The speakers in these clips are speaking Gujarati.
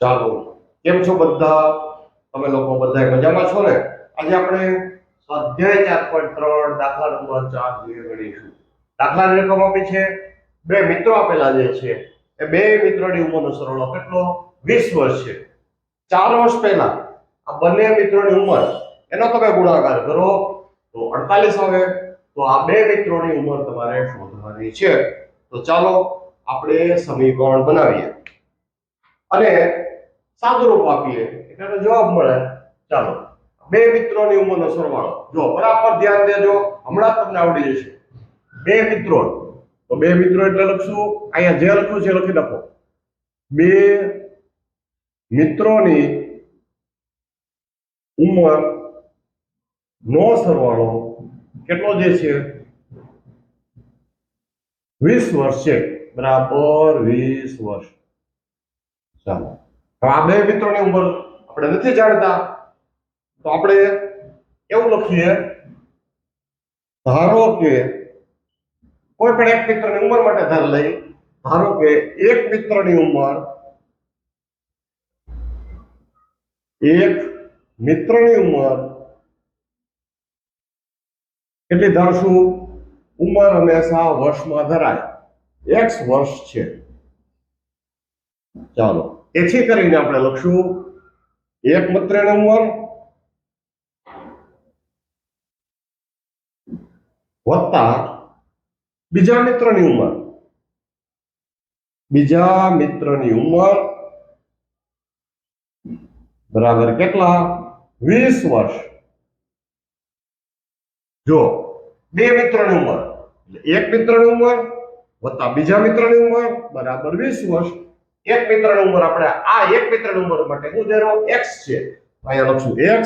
ચાલો. કેમ છો બધા? તમે લોકો બધા મજામાં છો ને? આજે આપણે સ્વાધ્યાય ચાર પોઈન્ટ ત્રણ દાખલા નંબર ચાર જે ગણીશું. દાખલાની રકમ આપી છે. બે મિત્રો આપેલા જે છે, એ બે મિત્રોની ઉંમરનો સરવાળો કેટલો? વીસ વર્ષ છે. ચાર વર્ષ પહેલા આ બંને મિત્રોની ઉંમર, એનો તમે ગુણાકાર કરો. તો અડતાલીસ આવે, તો આ બે મિત્રોની ઉંમર તમારે શોધવાની છે. તો ચાલો આપણે સમીકરણ બનાવીએ. અને સાદું રૂપ આપીએ. એટલે જવાબ મળે. ચાલો. બે મિત્રોની ઉંમરનો સરવાળો. જો બરાબર ધ્યાન દેજો. હમણાં તમને આવડી જશે. બે મિત્રો. તો બે મિત્રો એટલે લખશું. અહીંયા જે લખ્યું છે લખી નાખો. બે મિત્રોની ઉંમર નો સરવાળો કેટલો જે છે? વીસ વર્ષ છે. બરાબર વીસ વર્ષ. ચાલો. આ બે મિત્રોની ઉંમર આપણે નથી જાણતા. તો આપણે એવું લખીએ. ધારો કે કોઈ પણ એક મિત્રની ઉંમર માટે ધાર લઈ, ધારો કે એક મિત્રની ઉંમર એક મિત્રની ઉંમર કેટલી ધારશું ઉંમર હંમેશા વર્ષમાં ધરાય. એક્સ વર્ષ છે. ચાલો. એથી કરીને આપણે લખશું એક ઉંમર વત્તા બીજા મિત્રની ઉંમર. બીજા મિત્રની ઉંમર બરાબર કેટલા? વીસ વર્ષ. જો બે મિત્રોની ઉંમર એક મિત્રની ઉંમર વત્તા બીજા મિત્રની ઉંમર બરાબર વીસ વર્ષ. એક મિત્ર ઉંમર આપણે આ એક મિત્ર ઉંમર માટે હું ધરો x છે અહીંયા લખશું x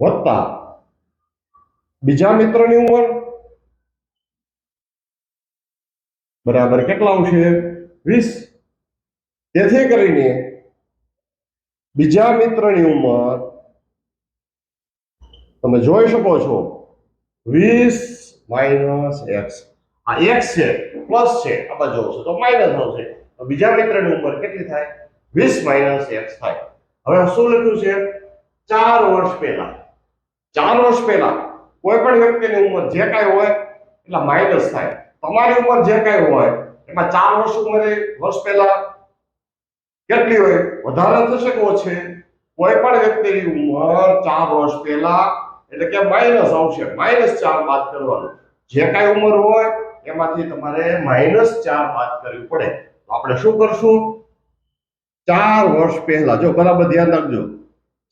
વત્તા બીજા મિત્રની ઉંમર બરાબર કેટલા આવશે? 20 તેથી કરીને બીજા મિત્રની ઉંમર તમે જોઈ શકો છો 20 માઇનસ x. આ x છે, પ્લસ છે આ બાજુ આવશે તો માઇનસ આવશે. તો બીજા મિત્રની ઉંમર કેટલી થાય? 20 માઇનસ x થાય. હવે શું લખ્યું છે? ચાર વર્ષ પહેલા. ચાર વર્ષ પહેલા. કોઈ પણ વ્યક્તિની ઉંમર જે કાંઈ હોય, એટલે માઇનસ થાય. તમારી ઉંમર જે કાંઈ હોય, એમાં ચાર વર્ષ ઉંમરે વર્ષ પહેલા કેટલી હોય? વધારે થશે કે ઓછે? કોઈ પણ વ્યક્તિની ઉંમર ચાર વર્ષ પહેલા, એટલે કે માઇનસ આવશે. માઇનસ ચાર બાદ કરવાનું. જે કાંઈ ઉંમર હોય, એમાંથી તમારે માઇનસ ચાર બાદ કરવી પડે. આપણે શું કરશું? ચાર વર્ષ પહેલા, જો બરાબર ધ્યાન રાખજો.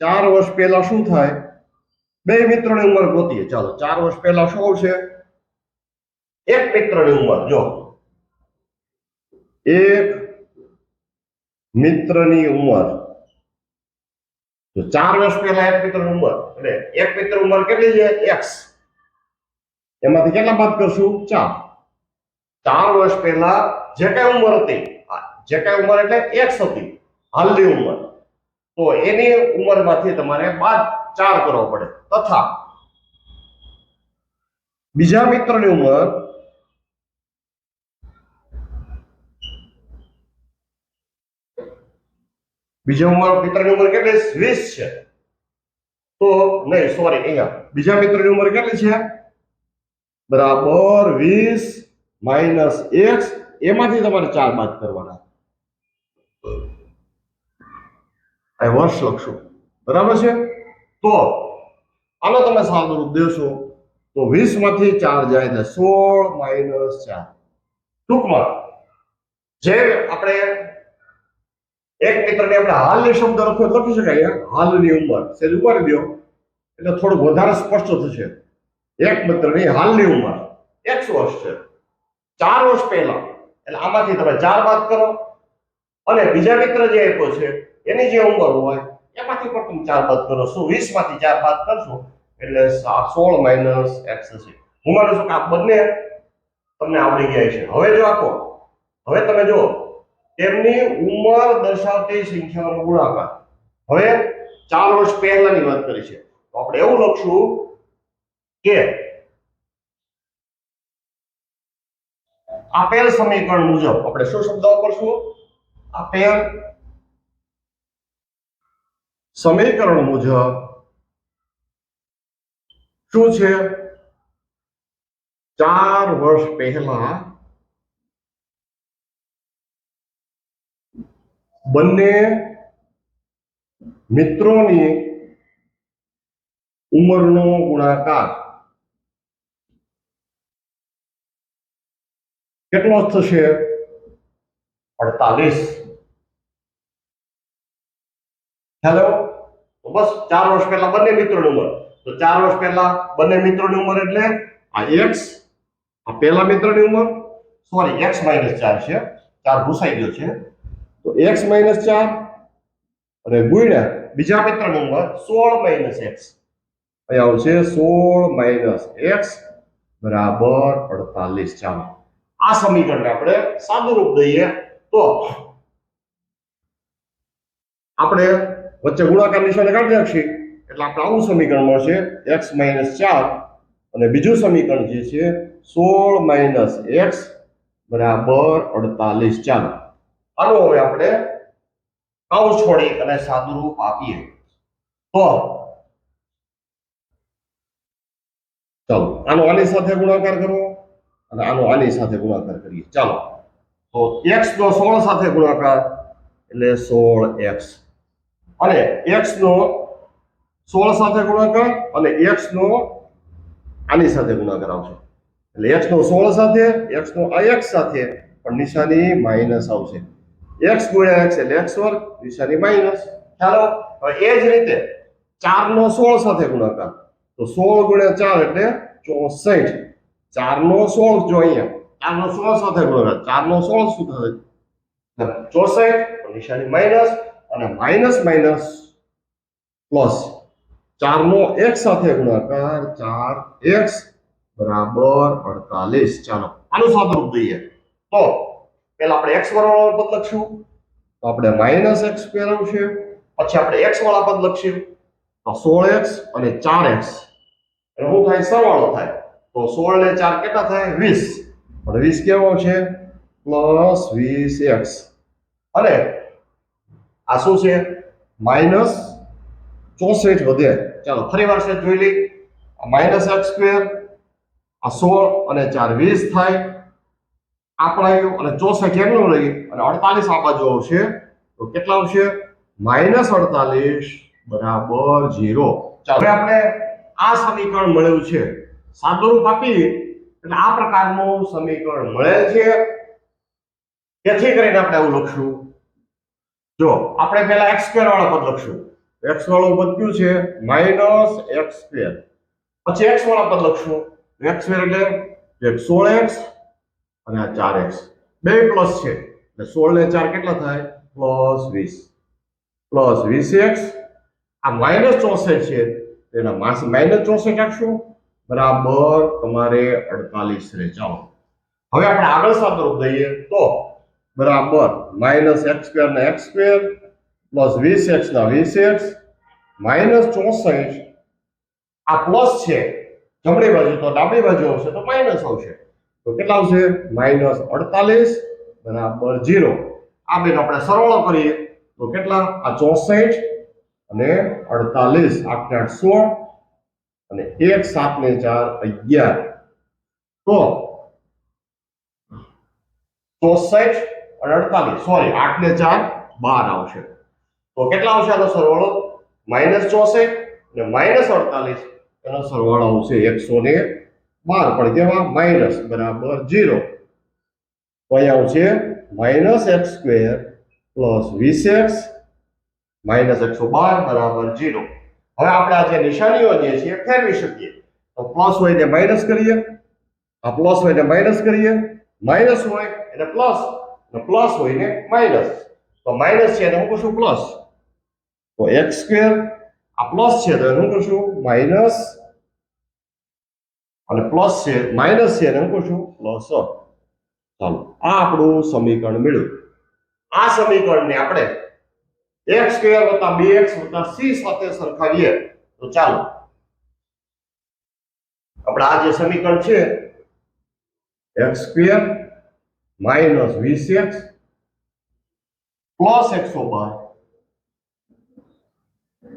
ચાર વર્ષ પહેલા શું થાય? બે મિત્રોની ઉંમર ગોતીએ. ચાલો, ચાર વર્ષ પહેલા શું આવશે? એક મિત્રની ઉંમર, જો. એક મિત્રની ઉંમર. તો ચાર વર્ષ પહેલા એક મિત્રની ઉંમર. એટલે એક મિત્ર ઉંમર કેટલી છે? એક્સ. એમાંથી કેટલા બાદ કરશું? ચાર. ચાર વર્ષ પહેલા જે કઈ ઉંમર હતી જે કઈ ઉંમર એટલે એક્સ હતી હાલની ઉંમર. તો એની ઉંમરમાંથી તમારે બાદ ચાર કરવો પડે. તથા બીજા મિત્રની ઉંમર બીજા ઉંમર મિત્રની ઉંમર કેટલી? વીસ છે. તો નહીં સોરી અહીંયા. બીજા મિત્રની ઉંમર કેટલી છે? બરાબર, વીસ. માઇનસ એક્સ, એમાંથી તમારે ચાર બાદ કરવાના. વર્ષ લખશો. બરાબર છે? તો આનો તમે સાદુરૂપ દેશો. તો વીસમાંથી ચાર જાય ને સોળ માઇનસ ચાર. ટૂંકમાં, જે આપણે એક મિત્રને આપણે હાલની શબ્દ લખો લખી શકાય હાલની ઉંમર. સેજ ઉપાડી દો. એટલે થોડુંક વધારે સ્પષ્ટ થશે. એક મિત્રની હાલની ઉંમર. એક્સ વર્ષ છે. ચાર વર્ષ પહેલા. એટલે આમાંથી તમે ચાર બાદ કરો. અને બીજા મિત્ર જે આપ્યો છે, એની જે ઉંમર હોય, એમાંથી પણ તમે ચાર બાદ કરો. શું વીસમાંથી ચાર બાદ કરશો? એટલે સા- સોળ માઇનસ એક્સ છે. હું માનું છું કે આ બંને તમને આવડી ગયા છે. હવે જો આપો. હવે તમે જો તેમની ઉંમર દર્શાવતી સંખ્યાનો ગુણાકાર. હવે ચાર વર્ષ પહેલાની વાત કરી છે. તો આપણે એવું લખશું કે આપેલ સમીકરણ મુજબ. આપણે શું શબ્દ વાપરશું આપેલ સમીકરણ મુજબ શું છે? ચાર વર્ષ પહેલા બંને મિત્રોની ઉંમરનો ગુણાકાર કેટલો થશે? અડતાલીસ. હેલો તો બસ ચાર વર્ષ પહેલા બંને મિત્રોની ઉંમર. તો ચાર વર્ષ પહેલા બંને મિત્રોની ઉંમર એટલે આ એક્સ આ પહેલા મિત્રની ઉંમર. સોરી એક્સ માઇનસ ચાર છે. ચાર ભૂસાઈ ગયો છે. તો એક્સ માઇનસ ચાર અને ગુણ્યા બીજા મિત્રની ઉંમર સોળ માઇનસ એક્સ અહીંયા આવશે સોળ માઇનસ એક્સ બરાબર અડતાલીસ. ચાલો. આ સમીકરણને આપણે સાદું રૂપ દઈએ તો આપણે વચ્ચે ગુણાકાર નિશાને કાઢી નાખીએ. એટલે આપણે આવું સમીકરણ મળશે એક્સ માઇનસ ચાર. અને બીજું સમીકરણ જે છે, સોળ માઇનસ એક્સ બરાબર અડતાલીસ ચાલો આનો હવે આપણે કૌંસ છોડી અને સાદું રૂપ આપીએ. તો ચાલો, આનો આની સાથે ગુણાકાર કરવો અને આનો આની સાથે ગુણાકાર કરીએ. ચાલો. તો એક્સ નો સોળ સાથે ગુણાકાર એટલે 16x અને એક્સ નો સોળ સાથે ગુણાકાર અને એક્સ નો આની સાથે ગુણાકાર આવશે. એટલે એક્સ નો સોળ સાથે એક્સ નો આ એક્સ સાથે, પણ નિશાની માઇનસ આવશે. એક્સ ગુણ્યા એક્સ એટલે એક્સ વર્ગ, નિશાની માઇનસ ચાલો. હવે એ જ રીતે ચાર નો સોળ સાથે ગુણાકાર. તો સોળ ગુણ્યા ચાર એટલે 64 4 નો 16 જો અહીંયા. ચારનો સોળ સાથે ગુણાકાર ચારનો સોળ શું થશે ચોસઠ નિશાની માઇનસ અને માઇનસ માઇનસ પ્લસ ચારનો એક સાથે ગુણાકાર, ચાર એક્સ બરાબર અડતાલીસ. ચાલો, આનું સાદુરૂપ દઈએ. તો પેલા આપણે એક્સ વાળા પદ લખશું. તો આપણે માઇનસ એક્સ સ્ક્વેર પછી આપણે એક્સ વાળા પદ લખશું. તો સોળ એક્સ અને ચાર એક્સ. એટલે શું થાય? સરવાળો થાય. તો સોળ ને ચાર કેટલા થાય? વીસ. અને વીસ કેવો છે? પ્લસ વીસ એક્સ. અને આ શું છે? માઇનસ ચોસઠ વધે. ચાલો, ફરી વાર છે જોઈ લઈ. માઇનસ એક્સ સ્ક્વેર, આ સોળ અને ચાર વીસ થાય. આપણે આવ્યું અને ચોસઠ એમનું લઈ અને અડતાલીસ આ બાજુ આવશે. તો કેટલા આવશે? માઇનસ અડતાલીસ બરાબર ઝીરો. ચાલો આપણે આ સમીકરણ મળ્યું છે. સાદુરૂપ આપી એટલે આ પ્રકારનું સમીકરણ મળે છે. તેથી કરીને આપણે આવું લખશું. જો, આપણે પહેલા એક્સ સ્ક્વેર વાળા પદ લખશું. એક્સ વાળું પદ કયું છે? માઇનસ એક્સ સ્ક્વેર પછી એક્સ વાળા પદ લખશું. એક્સ સ્ક્વેર એટલે સોળ એક્સ અને આ ચાર એક્સ. બે પ્લસ છે. એટલે સોળ ને ચાર કેટલા થાય? પ્લસ વીસ. પ્લસ 20x આ માઇનસ 64 છે. તેના માઇનસ 64 રાખશું બરાબર તમારે અડતાલીસ રહે. ચાલો. હવે આપણે આગળ સાદુરૂપ દઈએ તો બરાબર માઇનસ એક્સ સ્ક્વેર ને એક્સ સ્ક્વેર પ્લસ વીસ એક્સ ના વીસ એક્સ માઇનસ ચોસઠ. આ પ્લસ છે જમણી બાજુ તો ડાબી બાજુ આવશે તો માઇનસ આવશે. તો કેટલા આવશે? માઇનસ અડતાલીસ બરાબર જીરો આ બેનો આપણે સરવાળો કરીએ. તો કેટલા? આ ચોસઠ અને અડતાલીસ. આઠ આઠ સોળ. અને એક સાત ને ચાર અગિયાર. તો ચોસઠ અને અડતાલીસ. સોરી આઠ ને ચાર, બાર આવશે. તો કેટલા આવશે આનો સરવાળો? માઇનસ ચોસઠ અને માઇનસ અડતાલીસ. એનો સરવાળો આવશે એકસો ને બાર. પણ કેવા? માઇનસ બરાબર જીરો અહીંયા આવશે માઇનસ એક્સ સ્ક્વેર પ્લસ વીસ એક્સ માઇનસ એકસો બાર બરાબર જીરો હવે આપણે આ જે નિશાનીઓ જે છે એ ફેરવી શકીએ. તો પ્લસ હોય ને માઇનસ કરીએ. આ પ્લસ હોય ને માઇનસ કરીએ. માઇનસ હોય એટલે પ્લસ. અને પ્લસ હોય ને માઇનસ. તો માઇનસ છે એને હું કરશું પ્લસ. તો એક્સ સ્ક્વેર આ પ્લસ છે તો હું કરશું માઇનસ. અને પ્લસ છે, માઇનસ છે એને હું કરશું પ્લસ. ચાલો. આ આપણું સમીકરણ મેળવ્યું. આ સમીકરણને આપણે એક્સ સ્ક્વેર વત્તા બે એક્સ વત્તા સી સાથે સરખાવીએ તો ચાલો. આપણે આ જે સમીકરણ છે એક્સ સ્ક્વેર માઇનસ વીસ એક્સ પ્લસ એકસો બાર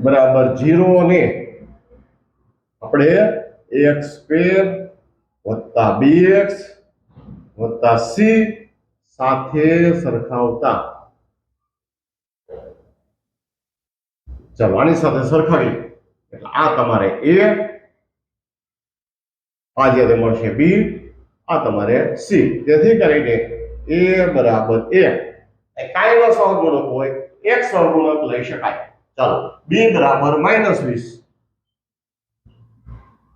બરાબર જીરો અને આપણે એક્સ સ્ક્વેર વત્તા બી એક્સ વત્તા સી સાથે સરખાવતા. ચાલો સાથે સરખાવી, એટલે આ તમારે એ, આ જ્યારે મળશે બી, આ તમારે સી. તેથી કરીને એ બરાબર એ. એ કાંઈ નો સહગુણક હોય, એક સહગુણક લઈ શકાય. ચાલો, બી બરાબર માઇનસ વીસ.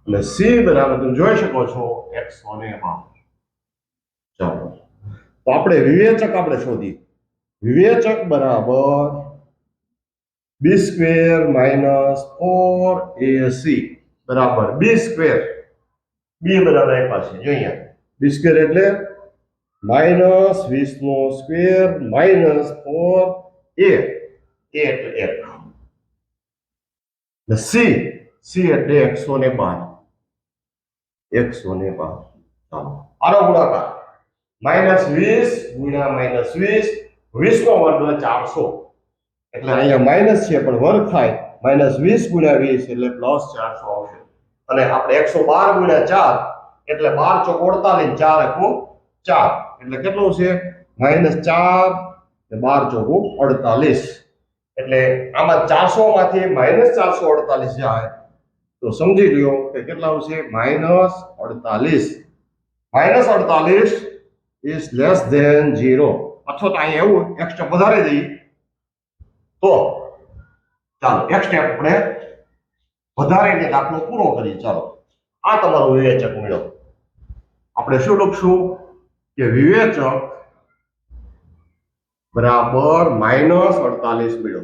અને સી બરાબર તમે જોઈ શકો છો, એકસો ને બાર ચાલો. તો આપણે વિવેચક આપણે શોધી વિવેચક બરાબર B square minus four A C બરાબર. બી સ્ક્વેર બી બરાબર એક પાસે અહીંયા. બી સ્ક્વેર એટલે માઇનસ વીસનો સ્ક્વેર માઇનસ ફોર એ એટલે એક સી સી એટલે એકસો ને બાર. એકસો ને બાર. ચાલો. આનો ગુણાકાર. માઇનસ વીસ ગુણ્યા માઇનસ વીસ. વીસ નો વર્ગ ચારસો. એટલે અહીંયા માઇનસ છે, પણ વર્ગ થાય. માઇનસ વીસ ગુણ્યા વીસ એટલે પ્લસ ચારસો આવશે. અને આપણે એકસો બાર ગુણ્યા ચાર, એટલે બાર ચોક અડતાલીસ, ચાર એકુ ચાર. એટલે કેટલું છે માઇનસ ચાર ને બાર ચોકુ અડતાલીસ. એટલે આમાં ચારસો માંથી માઇનસ ચારસો અડતાલીસ જાય. તો સમજી લ્યો કે કેટલા આવશે? માઇનસ અડતાલીસ. માઇનસ અડતાલીસ ઇઝ લેસ ધેન ઝીરો અથવા તો અહીંયા એવું એક્સ્ટ્રા વધારી દઈએ. તો ચાલો એક સ્ટેપ આપણે વધારીને દાખલો પૂરો કરીએ. ચાલો, આ તમારો વિવેચક મેળો આપણે શું લખશું? કે વિવેચક બરાબર માઇનસ અડતાલીસ મેળો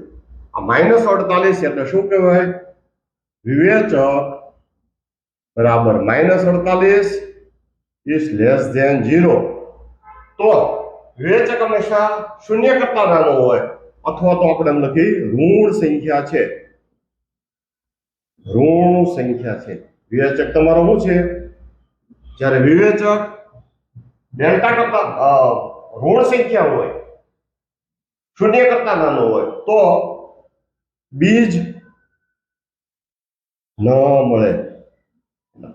આ માઇનસ અડતાલીસ એટલે શું કહેવાય? વિવેચક બરાબર માઇનસ અડતાલીસ ઇઝ લેસ ધેન ઝીરો તો વિવેચક હંમેશા શૂન્ય કરતા નાનો હોય. અથવા તો આપણે એમ લખી ઋણ સંખ્યા છે. ઋણ સંખ્યા છે. વિવેચક તમારો શું છે? જ્યારે વિવેચક ડેલ્ટા કરતા ઋણ સંખ્યા હોય, શૂન્ય કરતા નાનો હોય, તો બીજ ન મળે.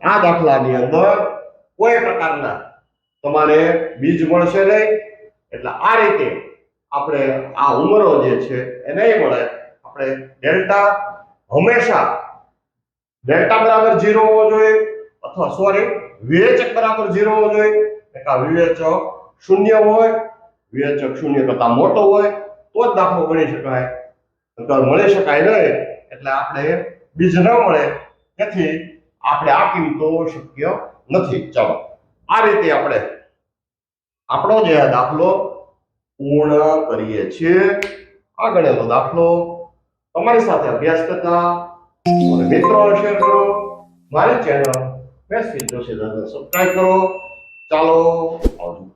આ દાખલાની અંદર કોઈ પ્રકારના તમારે બીજ મળશે નહીં. એટલે આ રીતે આપણે આ ઉંમરો જે છે એ નહીં મળે. આપણે ડેલ્ટા હંમેશા, ડેલ્ટા બરાબર ઝીરો હોવો જોઈએ, અથવા સોરી વિવેચક બરાબર ઝીરો હોવો જોઈએ. એટલે વિવેચક શૂન્ય હોય, વિવેચક શૂન્ય કરતા મોટો હોય, તો જ દાખલો ગણી શકાય. નકર મળી શકાય નહીં, એટલે આપણે બીજ ન મળે. તેથી આપણે આ કિંમતો શક્ય નથી. ચાલો, આ રીતે આપણે આપણો જે દાખલો પૂર્ણ કરીએ છીએ. આ ગણેલો દાખલો તમારી સાથે અભ્યાસ કરતા મિત્રોને શેર કરો. મારી ચેનલ ફેસબુક જોશી સબસ્ક્રાઇબ કરો. ચાલો, આવજો.